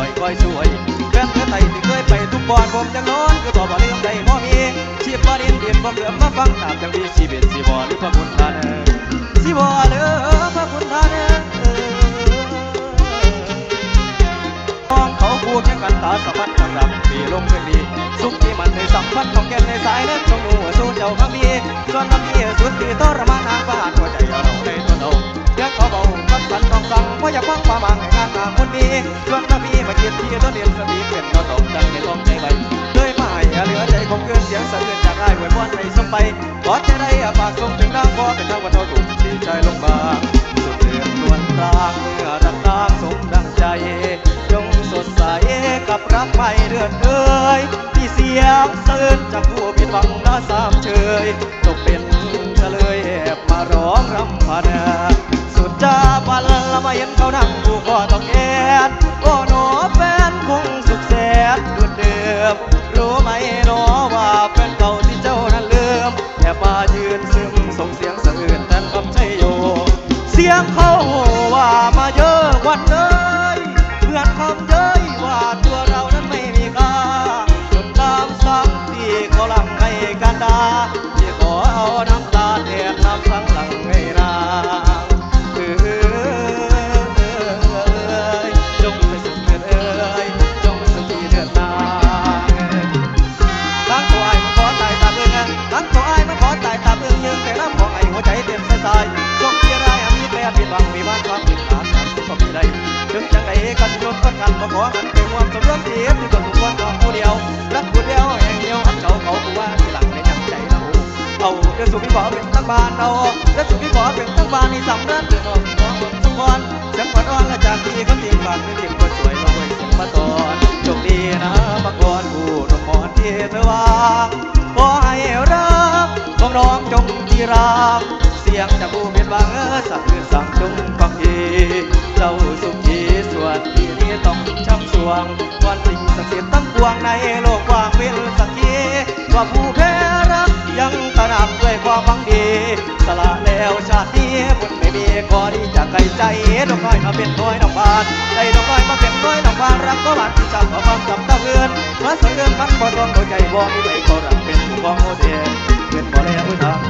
อยคอยช่วยแฟนเธอไต่ที่เคยไปทุกบอนผมยังนอนคือตัวบ่ลืมได้บ่มีชีพบ่ดินเดียนบ่เหลือมาฟังตามจังดีชีวิตสิบ่หรือพระคุณท่านเออสิบ่เหลือพระคุณท่านเออมองเขาคู่แข่งกันตาสะพัดกำลังปีลงเป็นดีสุขที่มันในสัมพันธ์ของแก่นในสายเลือดชงหนูสู้เจ้าข้ามีส่วนน้ำพี่สุดที่ทรมานนางบ้านหัวใจเราในตัวเราเพียงเขาเบา พัดพันต้องสั่งว่าอยากฟังความหมางในงานตาคนดีส่วนน้ำพี่มาเกียรติตัวเดียนสติเป็นเราต้องจังในต้องใจไว้เลยไม่เหลือใจคงเกินเสียงสะเทือนจากได้หวยพรให้สมไปขอจะได้ปากส่งถึงนางพอเป็นทางวันเท่าถูกดีใจลงมาสุดเดือนนวลตาเมื่อรักนางสมดังใจจงสดใสกับรักไม่เดือดเอ่ยที่เสียงเสื่นจากผู้ผิดหวังน่าสามเชยตกเป็น มาเห็นเขานั่งผู้ก่อต้องแอนโอ้หนอแฟนคงสุขแสนดุดเดิมรู้ไหมหนอว่าแฟนเก่าที่เจ้านั้นลืมแอบมายืนซึมส่งเสียงสะอื้นแทนคำใช่โย เสียงเขาว่ามาเยอะวันเลยเพื่อนคำเย้ยว่าตัวเรานั้นไม่มีค่าจนตามสั่งที่เขาลังให้กันดา มีแต่ผิดหวังมีบ้านความผิดพลาดกันก็มีได้ถึงจังไดกันยนกันกันบ่ขอหันไปห่วงสมรสเสียที่ต้องทุกคนของผู้เดียวรักผู้เดียวแห่งเดียวอันเขาเขาผู้ว่าที่หลังในจังใจเราเอาเดือสุพี่ขอเป็นตั้งบ้านเอาเดือสุพี่ขอเป็นตั้งบ้านในสำเร็จเดือดของของทุกคนเสียงขวัญอ่อนและจากที่เขาเตรียมฝากเป็นทีมคนสวยมาไว้ส่งมาตอนโชคดีนะบักกอนผู้นมอนที่เธอวางขอให้รักของน้องจง รักเสียงจากผู้เป็นวังสั่งคือสังจงฟังทีเจ้าสุขีสวนที่นี้ต้องช้ำสวงวันสิ่งศักดิ์สิทธิ์ตั้งปวงในโลกกว้างเป็นสักขีว่าผู้แพ้รักยังตระหนักด้วยความหวังดี สละแล้วชาตินี้บุญไม่มีขอที่จากไกลใจดอกน้อยมาเป็นน้อยดอกบานใจดอกน้อยมาเป็นน้อยดอกบานรักก็หวานที่จับเอาความจำตะเงินมาสังเงินมันบ่ต้องเข้าใจบ่มีใครก็รักเป็นผู้ของโอเดเป็นบ่แล้วทางไทยมาเบิ่ง